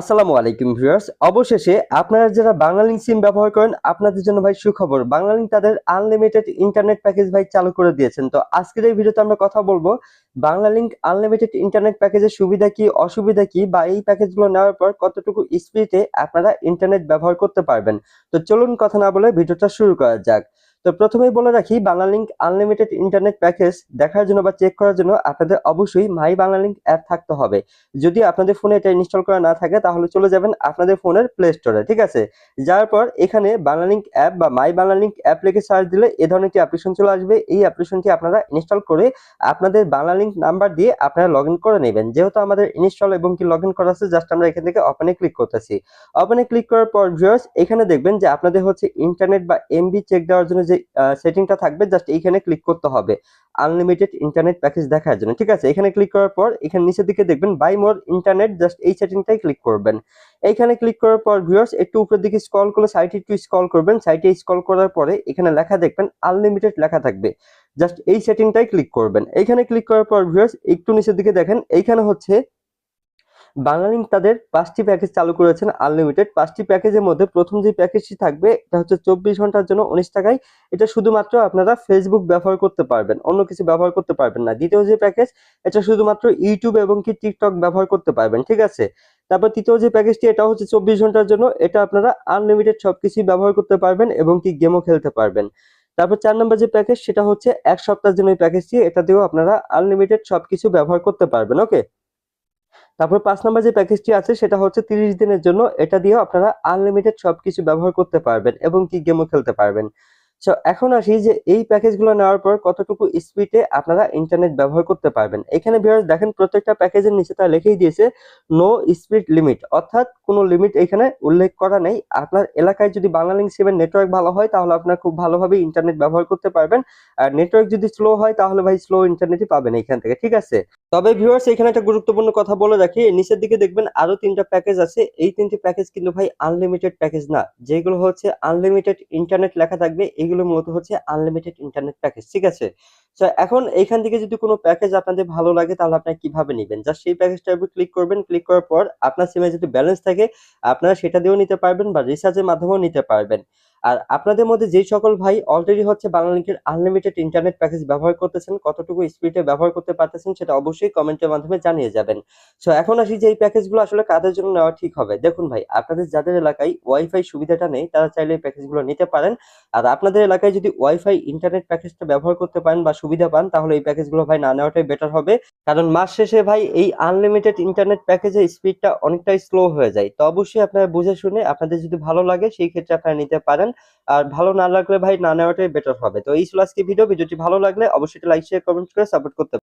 আসসালামু আলাইকুম ভিউয়ার্স। অবশেষে আপনারা যারা বাংলালিংক সিম ব্যবহার করেন, আপনাদের জন্য ভাই সুখবর বাংলালিংক তাদের আনলিমিটেড ইন্টারনেট প্যাকেজ ভাই চালু করে দিয়েছেন। তো আজকের এই ভিডিওতে আমরা কথা বলব বাংলালিংক আনলিমিটেড ইন্টারনেট প্যাকেজের সুবিধা কি, অসুবিধা কি, বা এই প্যাকেজগুলো নেওয়ার পর কতটুকু স্পিডে আপনারা ইন্টারনেট ব্যবহার করতে পারবেন। তো চলুন কথা না বলে ভিডিওটা শুরু করা যাক। তো প্রথমেই বলে রাখি, বাংলালিংক আনলিমিটেড ইন্টারনেট প্যাকেজ দেখার জন্য বা চেক করার জন্য আপনাদের অবশ্যই মাই বাংলালিংক অ্যাপ থাকতে হবে। যদি আপনাদের ফোনে এটা ইনস্টল করা না থাকে, তাহলে চলে যাবেন আপনাদের ফোনের প্লে স্টোরে, ঠিক আছে? যাওয়ার পর এখানে বাংলালিংক অ্যাপ বা মাই বাংলালিংক অ্যাপ লিখে সার্চ দিলে এ ধরনের একটি অ্যাপ্লিকেশন চলে আসবে। এই অ্যাপ্লিকেশনটি আপনারা ইনস্টল করে আপনাদের বাংলালিংক নাম্বার দিয়ে আপনারা লগ ইন করে নেবেন। যেহেতু আমাদের ইনস্টল এবং কি লগ ইন করা আছে, জাস্ট আমরা এখান থেকে ওপেনে ক্লিক করতেছি। ওপেনে ক্লিক করার পর ভিউয়ার্স এখানে দেখবেন যে আপনাদের হচ্ছে ইন্টারনেট বা এমবি চেক দেওয়ার জন্য যে সেটিংটা থাকবে জাস্ট এইখানে ক্লিক করতে হবে। আনলিমিটেড ইন্টারনেট প্যাকেজ দেখার জন্য, ঠিক আছে? এখানে ক্লিক করার পর, এখানে নিচের দিকে দেখবেন বাই মোর ইন্টারনেট জাস্ট এই সেটিংটাই ক্লিক করবেন। এইখানে ক্লিক করার পর ভিউয়ার্স একটু উপরের দিকে স্ক্রল করলে সাইটে একটু স্ক্রল করবেন। সাইটে স্ক্রল করার পরে, এখানে লেখা দেখবেন আনলিমিটেড লেখা থাকবে। জাস্ট এই সেটিংটাই ক্লিক করবেন। এইখানে ক্লিক করার পর ভিউয়ার্স একটু নিচের দিকে দেখেন, এইখানে হচ্ছে বাংলালিংক তাদের পাঁচটি প্যাকেজ চালু করেছেন আনলিমিটেড পাঁচটি প্যাকেজের মধ্যে প্রথম যে প্যাকেজটি থাকবে, এটা হচ্ছে চব্বিশ ঘণ্টার জন্য উনিশ টাকায়। এটা শুধুমাত্র আপনারা ফেসবুক ব্যবহার করতে পারবেন, অন্য কিছু ব্যবহার করতে পারবেন না। দ্বিতীয় যে প্যাকেজ এটা শুধুমাত্র ইউটিউব এবং কি টিকটক ব্যবহার করতে পারবেন, ঠিক আছে? তারপর তৃতীয় যে প্যাকেজটি এটা হচ্ছে চব্বিশ ঘণ্টার জন্য। এটা আপনারা আনলিমিটেড সবকিছু ব্যবহার করতে পারবেন এবং কি গেমও খেলতে পারবেন। তারপর চার নম্বর যে প্যাকেজ সেটা হচ্ছে এক সপ্তাহের জন্য এই প্যাকেজটি এটা দিয়েও আপনারা আনলিমিটেড সবকিছু ব্যবহার করতে পারবেন ওকে তারপর পাঁচ নাম্বার যে প্যাকেজটি আছে, সেটা হচ্ছে তিরিশ দিনের জন্য। এটা দিয়েও আপনারা আনলিমিটেড সবকিছু ব্যবহার করতে পারবেন এবং কি গেমও খেলতে পারবেন। সো এখন আসি যে এই প্যাকেজগুলো নেওয়ার পর কতটুকু স্পিডে আপনারা ইন্টারনেট ব্যবহার করতে পারবেন। এখানে ভিউয়ার্স দেখেন, প্রত্যেকটা প্যাকেজের নিচে তারা লিখেই দিয়েছে নো স্পিড লিমিট অর্থাৎ কোনো লিমিট এখানে উল্লেখ করা নেই। আপনার এলাকায় যদি বাংলালিংক সিমের নেটওয়ার্ক ভালো হয়, তাহলে আপনারা খুব ভালোভাবে ইন্টারনেট ব্যবহার করতে পারবেন। আর নেটওয়ার্ক যদি স্লো হয়, তাহলে ভাই স্লো ইন্টারনেটই পাবেন এখান থেকে, ঠিক আছে? তবে ভিউয়ার্স এখানে একটা গুরুত্বপূর্ণ কথা বলে রাখি। নিচের দিকে দেখবেন আরও তিনটা প্যাকেজ আছে। এই তিনটি প্যাকেজ কিন্তু ভাই আনলিমিটেড প্যাকেজ না। যেগুলো হচ্ছে আনলিমিটেড ইন্টারনেট লেখা থাকবে, এগুলো মূলত হচ্ছে আনলিমিটেড ইন্টারনেট প্যাকেজ ঠিক আছে? তো এখন এইখান থেকে যদি কোনো প্যাকেজ আপনাদের ভালো লাগে, তাহলে আপনারা কীভাবে নেবেন? জাস্ট সেই প্যাকেজটার উপর ক্লিক করবেন। ক্লিক করার পর আপনার সিমে যদি ব্যালেন্স থাকে, আপনারা সেটা দিয়েও নিতে পারবেন বা রিচার্জের মাধ্যমেও নিতে পারবেন। আর আপনাদের মধ্যে যেই সকল ভাই অলরেডি হচ্ছে বাংলালিংকের আনলিমিটেড ইন্টারনেট প্যাকেজ ব্যবহার করতেছেন, কতটুকু স্পিডে ব্যবহার করতে পারতেছেন সেটা অবশ্যই কমেন্টের মাধ্যমে জানিয়ে যাবেন। সো এখন আসি যে এই প্যাকেজগুলো আসলে কাদের জন্য নেওয়া ঠিক হবে। দেখুন ভাই, আপনাদের যাদের এলাকায় ওয়াইফাই সুবিধাটা নেই, তারা চাইলে এই প্যাকেজগুলো নিতে পারেন। আর আপনাদের এলাকায় যদি ওয়াইফাই ইন্টারনেট প্যাকেজটা ব্যবহার করতে পারেন বা সুবিধা পান, তাহলে এই প্যাকেজগুলো ভাই না নেওয়াটাই বেটার হবে। কারণ মাস শেষে ভাই এই আনলিমিটেড ইন্টারনেট প্যাকেজের স্পিডটা অনেকটাই স্লো হয়ে যায়। তো অবশ্যই আপনারা বুঝে শুনে আপনাদের যদি ভালো লাগে, সেই ক্ষেত্রে আপনারা নিতে পারেন। আর ভালো না লাগলে ভাই না নেওয়াটাই বেটার হবে। তো এই ছিল আজকে ভিডিও ভিডিওটি ভালো লাগলে অবশ্যই লাইক শেয়ার কমেন্ট করে সাপোর্ট করতে